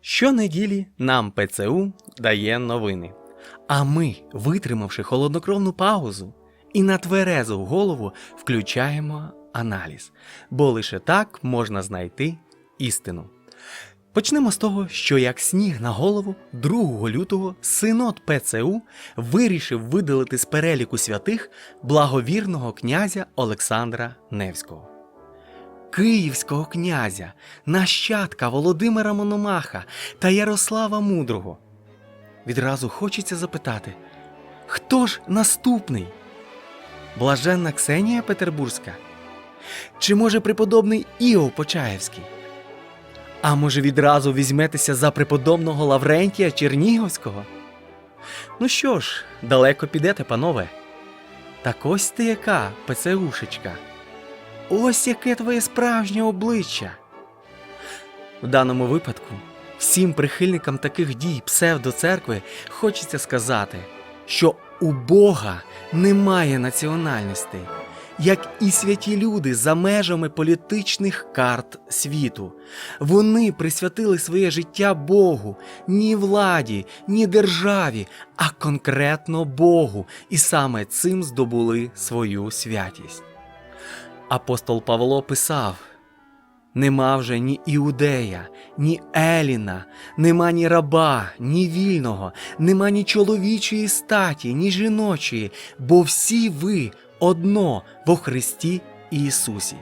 Щонеділі нам ПЦУ дає новини. А ми, витримавши холоднокровну паузу і на тверезу голову включаємо аналіз, бо лише так можна знайти істину. Почнемо з того, що як сніг на голову 2 лютого синод ПЦУ вирішив видалити з переліку святих благовірного князя Олександра Невського. Київського князя, нащадка Володимира Мономаха та Ярослава Мудрого. Відразу хочеться запитати, хто ж наступний? Блаженна Ксенія Петербурзька? Чи може преподобний Іов Почаєвський? А може відразу візьметеся за преподобного Лаврентія Чернігівського? Ну що ж, далеко підете, панове. Так ось ти яка, ПЦУшечка. Ось яке твоє справжнє обличчя. В даному випадку всім прихильникам таких дій псевдоцеркви хочеться сказати, що у Бога немає національностей, як і святі люди за межами політичних карт світу. Вони присвятили своє життя Богу, ні владі, ні державі, а конкретно Богу, і саме цим здобули свою святість. Апостол Павло писав: Нема вже ні іудея, ні Еліна, нема ні раба, ні вільного, нема ні чоловічої статі, ні жіночої, бо всі ви одно во Христі Ісусі.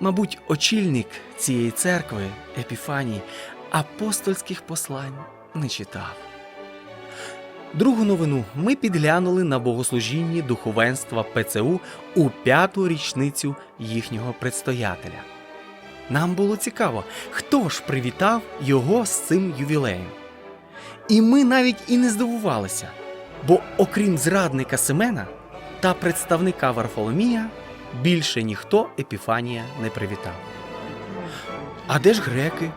Мабуть, очільник цієї церкви Епіфаній апостольських послань не читав. Другу новину ми підглянули на богослужінні духовенства ПЦУ у п'яту річницю їхнього предстоятеля. Нам було цікаво, хто ж привітав його з цим ювілеєм. І ми навіть і не здивувалися, бо окрім зрадника Семена та представника Варфоломія, більше ніхто Епіфанія не привітав. А де ж греки?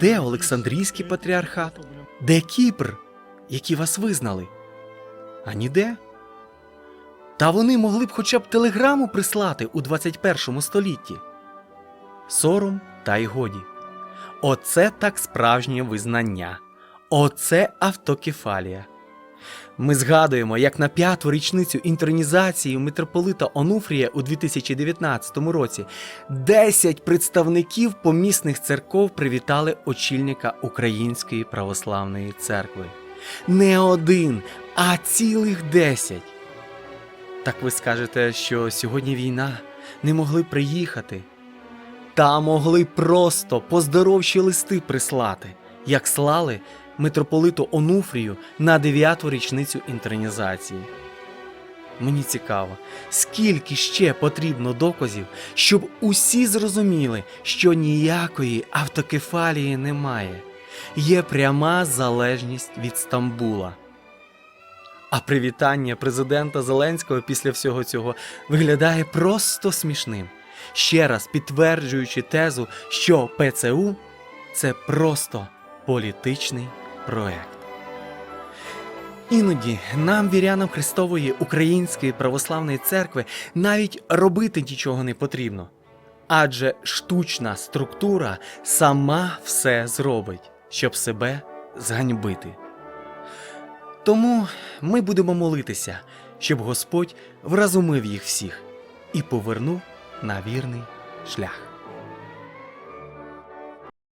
Де Олександрійський патріархат? Де Кіпр? Які вас визнали? А ніде. Та вони могли б хоча б телеграму прислати у 21 столітті. Сором та й годі. Оце так справжнє визнання. Оце автокефалія. Ми згадуємо, як на п'яту річницю інтронізації митрополита Онуфрія у 2019 році 10 представників помісних церков привітали очільника Української православної церкви не один, а цілих десять. Так ви скажете, що сьогодні війна не могли приїхати, та могли просто поздоровші листи прислати, як слали митрополиту Онуфрію на дев'яту річницю інтронізації. Мені цікаво, скільки ще потрібно доказів, щоб усі зрозуміли, що ніякої автокефалії немає є пряма залежність від Стамбула. А привітання президента Зеленського після всього цього виглядає просто смішним, ще раз підтверджуючи тезу, що ПЦУ це просто політичний проект. Іноді нам, вірянам Христової Української православної церкви, навіть робити нічого не потрібно, адже штучна структура сама все зробить щоб себе зганьбити. Тому ми будемо молитися, щоб Господь вразумив їх всіх і повернув на вірний шлях.